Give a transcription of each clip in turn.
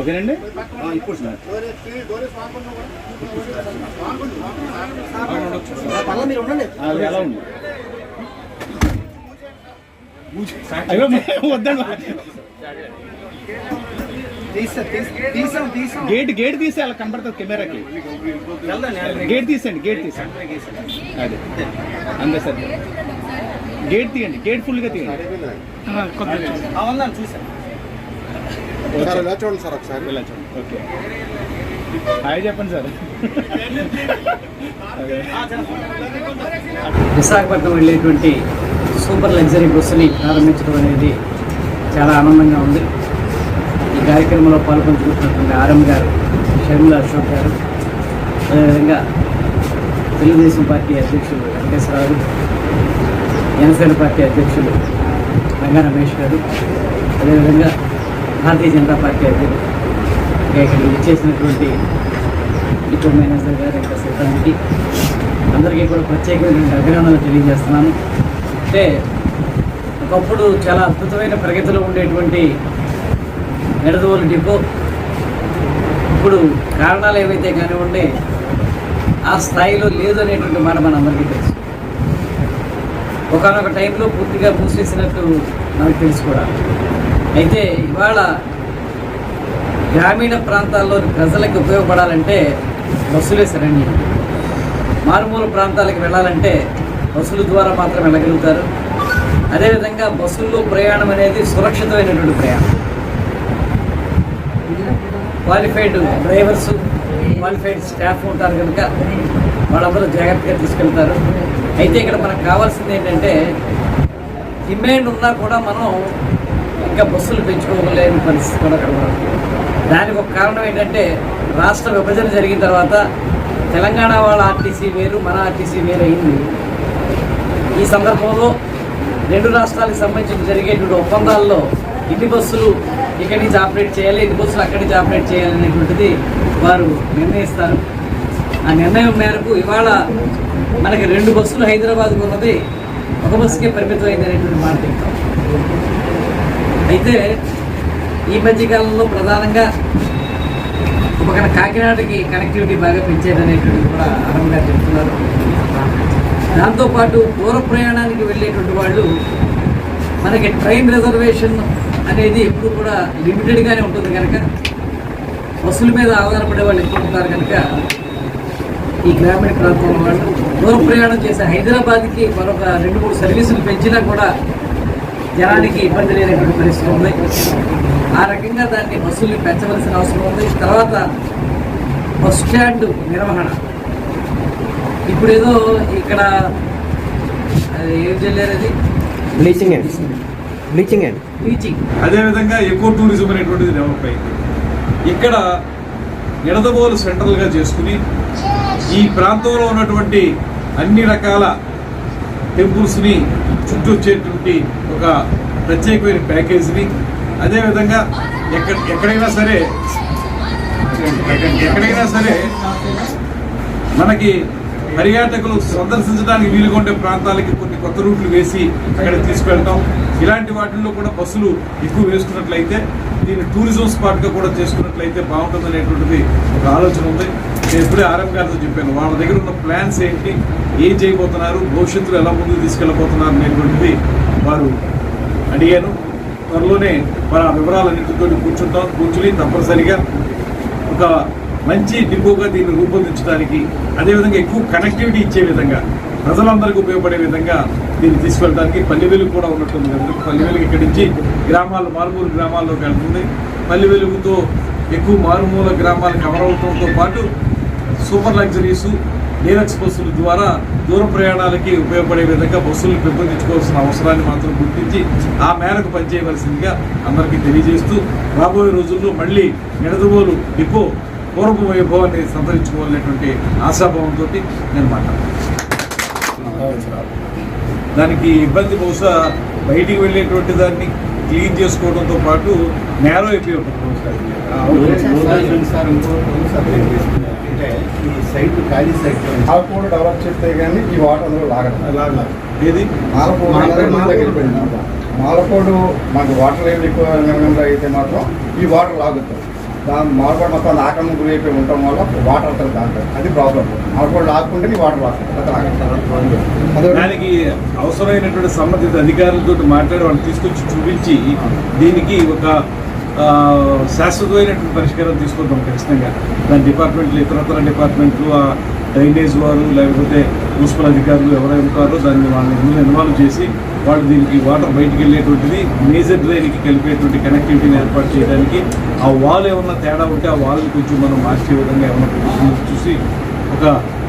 ఓకేనండి? ఎలా ఉంది గేట్ గేట్ తీసి అలా కనబడుతుంది కెమెరాకి. గేట్ తీసండి గేట్ తీసండి అదే. అంతే సార్. గేట్ తీయండి గేట్ ఫుల్గా తీయండి. సార్ ఇలా చూడండి సార్ ఒకసారి. ఇలా చూడండి. ఓకే. హాయ్ చెప్పండి సార్. విశాఖపట్నం వెళ్ళేటువంటి సూపర్ లగ్జరీ బస్సుని ప్రారంభించడం అనేది చాలా ఆనందంగా ఉంది. ఈ కార్యక్రమంలో పాల్పంచుకుంటున్నటువంటి ఆర్ఎం గారు షర్మిల అశోక్ గారు అదేవిధంగా తెలుగుదేశం పార్టీ అధ్యక్షులు వెంకటేశ్వరరావు జనసేన పార్టీ అధ్యక్షులు రంగా రమేష్ గారు అదేవిధంగా భారతీయ జనతా పార్టీ అధ్యక్షులు ఇక్కడ ఇచ్చేసినటువంటి ఇప్పుడు మేనేజర్ గారు ఇంకా సిబ్బందికి అందరికీ కూడా ప్రత్యేకమైనటువంటి అభినందనలు తెలియజేస్తున్నాను. అంటే ఒకప్పుడు చాలా అద్భుతమైన ప్రగతిలో ఉండేటువంటి నిడదవోలు డిపో ఇప్పుడు కారణాలు ఏవైతే కానివ్వండి ఆ స్థాయిలో లేదు అనేటువంటి మాట మనందరికీ తెలుసు. ఒకనొక టైంలో పూర్తిగా మూసేసినట్టు మనకు తెలుసు కూడా. అయితే ఇవాళ గ్రామీణ ప్రాంతాల్లోని ప్రజలకు ఉపయోగపడాలంటే బస్సులే సరైనవి. మారుమూల ప్రాంతాలకు వెళ్ళాలంటే బస్సుల ద్వారా మాత్రం వెళ్ళగలుగుతారు. అదేవిధంగా బస్సుల్లో ప్రయాణం అనేది సురక్షితమైనటువంటి ప్రయాణం. క్వాలిఫైడ్ డ్రైవర్స్ క్వాలిఫైడ్ స్టాఫ్ ఉంటారు కనుక వాళ్ళందరూ జాగ్రత్తగా తీసుకెళ్తారు. అయితే ఇక్కడ మనకు కావాల్సింది ఏంటంటే డిమాండ్ ఉన్నా కూడా మనం ఇంకా బస్సులు పెంచుకోలేని పరిస్థితి కూడా దానికి ఒక కారణం ఏంటంటే రాష్ట్ర విభజన జరిగిన తర్వాత తెలంగాణ వాళ్ళ ఆర్టీసీ వేరు మన ఆర్టీసీ వేరు అయింది. ఈ సందర్భంలో రెండు రాష్ట్రాలకు సంబంధించి జరిగేటువంటి ఒప్పందాల్లో ఇన్ని బస్సులు ఇక్కడి నుంచి ఆపరేట్ చేయాలి ఇన్ని బస్సులు అక్కడి నుంచి ఆపరేట్ చేయాలి అనేటువంటిది వారు నిర్ణయిస్తారు. ఆ నిర్ణయం మేరకు ఇవాళ మనకి రెండు బస్సులు హైదరాబాద్కు ఉన్నది ఒక బస్సుకే పరిమితం అయింది అనేటువంటి మాట చెప్తాం. అయితే ఈ మధ్యకాలంలో ప్రధానంగా ఒక కాకినాడకి కనెక్టివిటీ బాగా పెంచేదనేటువంటిది కూడా ఆరంభ చెప్తున్నారు. దాంతోపాటు దూర ప్రయాణానికి వెళ్ళేటువంటి వాళ్ళు మనకి ట్రైన్ రిజర్వేషన్ అనేది ఎప్పుడు కూడా లిమిటెడ్గానే ఉంటుంది కనుక బస్సుల మీద ఆధారపడే వాళ్ళు ఎక్కువ ఉంటారు కనుక ఈ గ్రామీణ ప్రాంతంలో వాళ్ళు దూర ప్రయాణం చేసే హైదరాబాద్కి మరొక రెండు మూడు సర్వీసులు పెంచినా కూడా జనానికి ఇబ్బంది లేనటువంటి పరిస్థితి ఉంది. ఆ రకంగా దాన్ని బస్సుల్ని పెంచవలసిన అవసరం ఉంది. తర్వాత బస్ స్టాండ్ నిర్వహణ. ఇప్పుడు ఏదో ఇక్కడ ఏం చెల్లారు అది? Bleaching and bleaching and teaching అదేవిధంగా ఎకో టూరిజం అనేటువంటిది డెవలప్ అయింది. ఇక్కడ నిడదవోలు సెంట్రల్గా చేసుకుని ఈ ప్రాంతంలో ఉన్నటువంటి అన్ని రకాల టెంపుల్స్ని చుట్టూ వచ్చేటువంటి ఒక ప్రత్యేకమైన ప్యాకేజీని అదేవిధంగా ఎక్కడ ఎక్కడైనా సరే ఎక్కడైనా సరే మనకి పర్యాటకులు సందర్శించడానికి వీలుగా ఉండే ప్రాంతాలకి కొన్ని కొత్త రూట్లు వేసి అక్కడ తీసుకెళ్తాం. ఇలాంటి వాటిల్లో కూడా బస్సులు ఎక్కువ వేసుకున్నట్లయితే దీన్ని టూరిజం స్పాట్గా కూడా చేసుకున్నట్లయితే బాగుంటుంది అనేటువంటిది ఒక ఆలోచన ఉంది. నేను ఇప్పుడే ఆర్ఎం గారితో చెప్పాను వాళ్ళ దగ్గర ఉన్న ప్లాన్స్ ఏంటి ఏం చేయబోతున్నారు భవిష్యత్తులో ఎలా ముందుకు తీసుకెళ్ళబోతున్నారు అనేటువంటిది వారు అడిగాను. త్వరలోనే మన వివరాలన్నింటితో కూర్చుంటాం కూర్చుని తప్పనిసరిగా ఒక మంచి డిపోగా దీన్ని రూపొందించడానికి అదేవిధంగా ఎక్కువ కనెక్టివిటీ ఇచ్చే విధంగా ప్రజలందరికీ ఉపయోగపడే విధంగా దీన్ని తీసుకెళ్ళడానికి పల్లె వెలుగు కూడా ఉన్నట్టుంది కనుక పల్లె వెలుగు ఇక్కడి నుంచి గ్రామాలు మారుమూల గ్రామాల్లోకి వెళ్తుంది. పల్లె వెలుగుతో ఎక్కువ మారుమూల గ్రామాలు కవర్ అవడంతో పాటు సూపర్ లగ్జరీసు డీలక్స్ బస్సుల ద్వారా దూర ప్రయాణాలకి ఉపయోగపడే విధంగా బస్సులను పెంపొందించుకోవాల్సిన అవసరాన్ని మాత్రం గుర్తించి ఆ మేరకు పనిచేయవలసిందిగా అందరికీ తెలియజేస్తూ రాబోయే రోజుల్లో మళ్ళీ నిడదవోలు డిపో పూర్వపు వైభవాన్ని సంతరించుకోవాలనేటువంటి ఆశాభావంతో నేను మాట్లాడతాను దానికి ఇబ్బంది బహుశా బయటికి వెళ్ళేటువంటి దాన్ని క్లీన్ చేసుకోవడంతో పాటు నేరో అయిపోయి ఉంటుంది ఈ సైట్ ఖాళీ సైట్ ఆకుకూర డెవలప్ చేస్తే కానీ ఈ వాటర్ అందులో లాగదు లాగదు ఏది? వెళ్ళింది మాలకోడు. మనకు వాటర్ లెవెల్ ఎక్కువ అయితే మాత్రం ఈ వాటర్ లాగుతుంది దాని మాలకోడు మొత్తం ఆక్రమణ గురి అయిపోయి ఉండటం వల్ల వాటర్ అవుతుంది దాంట్లో అది ప్రాబ్లం మాలకోడు లాక్కుంటే ఈ వాటర్ లాగుతుంది దానికి అవసరమైనటువంటి సంబంధిత అధికారులతో మాట్లాడి వాళ్ళు తీసుకొచ్చి చూపించి దీనికి ఒక శాశ్వతమైనటువంటి పరిష్కారం తీసుకుంటాం ఖచ్చితంగా. దాని డిపార్ట్మెంట్లు ఇతరతర డిపార్ట్మెంట్లు ఆ డ్రైనేజ్ వారు లేకపోతే మున్సిపల్ అధికారులు ఎవరైనా ఉంటారో దాన్ని వాళ్ళని ముందు ఇన్వాల్వ్ చేసి వాళ్ళు దీనికి వాటర్ బయటికి వెళ్ళేటువంటిది మేజర్ డ్రైన్కి కలిపేటువంటి కనెక్టివిటీని ఏర్పాటు చేయడానికి ఆ వాల్ ఏమన్నా తేడా ఉంటే ఆ వాల్ని కొంచెం మనం మార్చే విధంగా ఏమన్నా చూసి ఒక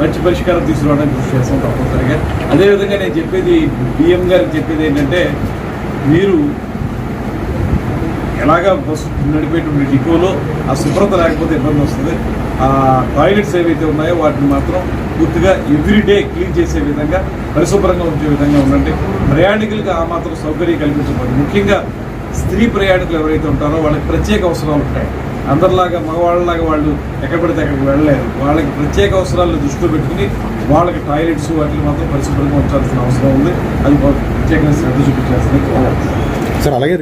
మంచి పరిష్కారం తీసుకురావడానికి కృషి చేస్తాం తప్పనిసరిగా. అదేవిధంగా నేను చెప్పేది బిఎం గారికి చెప్పేది ఏంటంటే మీరు ఎలాగా బస్సు నడిపేటువంటి డిపోలో ఆ శుభ్రత లేకపోతే ఇబ్బంది వస్తుంది. ఆ టాయిలెట్స్ ఏవైతే ఉన్నాయో వాటిని మాత్రం పూర్తిగా ఎవ్రీడే క్లీన్ చేసే విధంగా పరిశుభ్రంగా ఉంచే విధంగా ఉండండి. ప్రయాణికులకు ఆ మాత్రం సౌకర్యం కల్పించబడి ముఖ్యంగా స్త్రీ ప్రయాణికులు ఎవరైతే ఉంటారో వాళ్ళకి ప్రత్యేక అవసరాలు ఉంటాయి. అందరిలాగా మగవాళ్ళలాగా వాళ్ళు ఎక్కడ పడితే అక్కడికి వెళ్ళలేరు. వాళ్ళకి ప్రత్యేక అవసరాలను దృష్టిలో పెట్టుకుని వాళ్ళకి టాయిలెట్స్ వాటిని మాత్రం పరిశుభ్రంగా ఉంచాల్సిన అవసరం ఉంది. అది ప్రత్యేకంగా శ్రద్ధ చూపించాల్సిన సార్ అలాగే